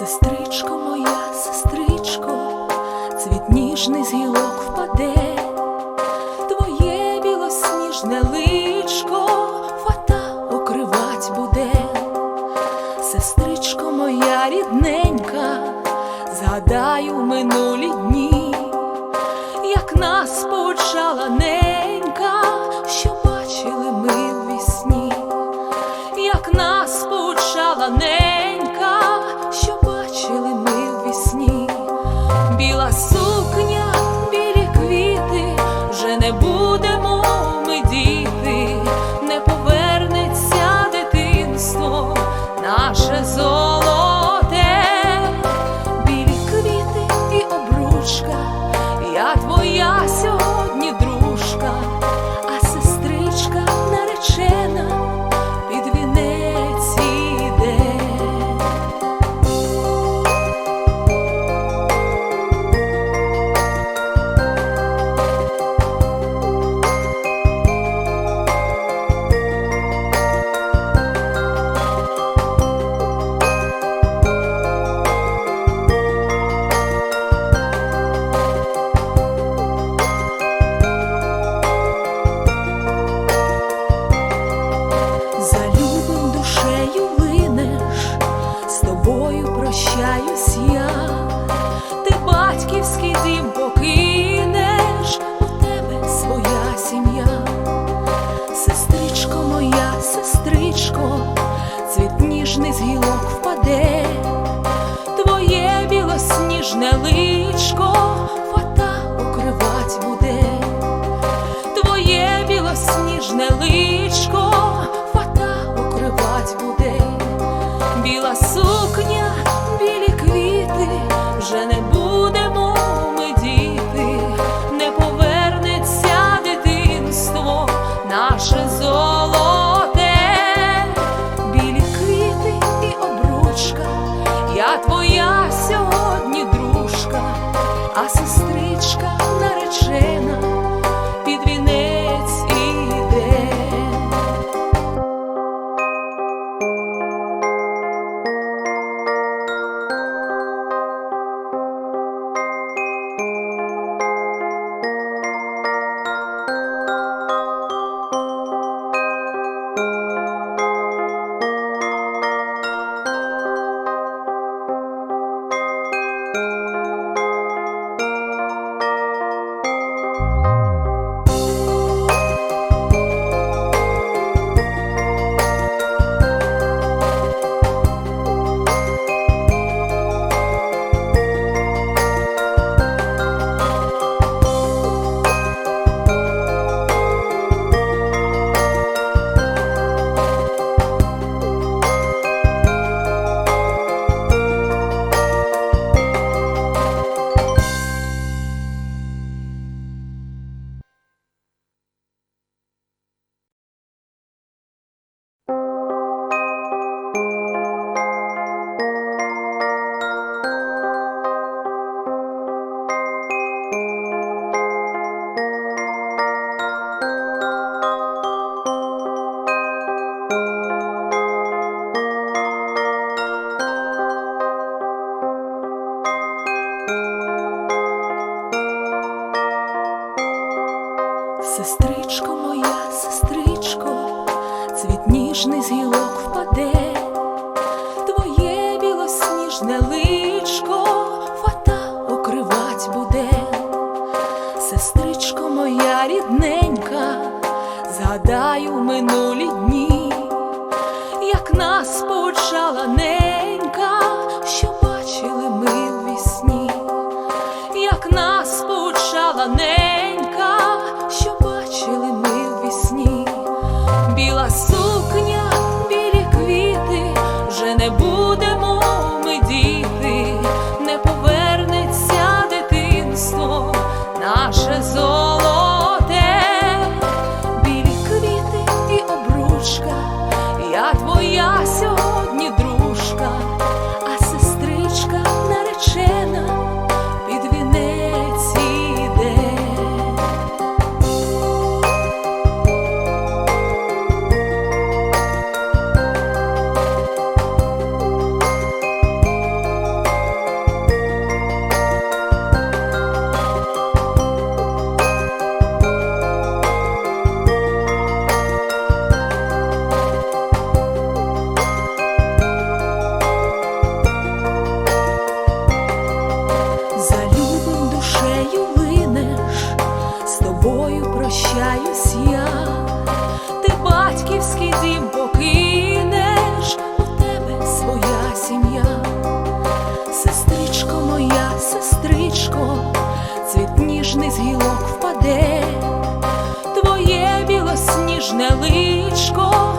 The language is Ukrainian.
Сестричко моя, сестричко, цвіт ніжний з гілок впаде, твоє білосніжне личко фата укривать буде, сестричко моя рідненька, згадаю минулі дні, як нас поучала не. Тобою прощаюсь я, ти батьківський дім покинеш, у тебе своя сім'я, сестричко моя, сестричко, цвіт ніжний з гілок впаде, твоє білосніжне личко, фата укривать буде. Твоє білосніжне личко, а сестричка наречена Сестричко моя, сестричко, цвіт ніжний з гілок впаде, твоє білосніжне личко, фата окривать буде, сестричко моя рідненька, згадаю минулі дні, як нас повчала ненька, наше прощаюсь я, ти батьківський дім покинеш, у тебе своя сім'я, сестричко моя, сестричко, цвіт ніжний з гілок впаде, твоє білосніжне личко.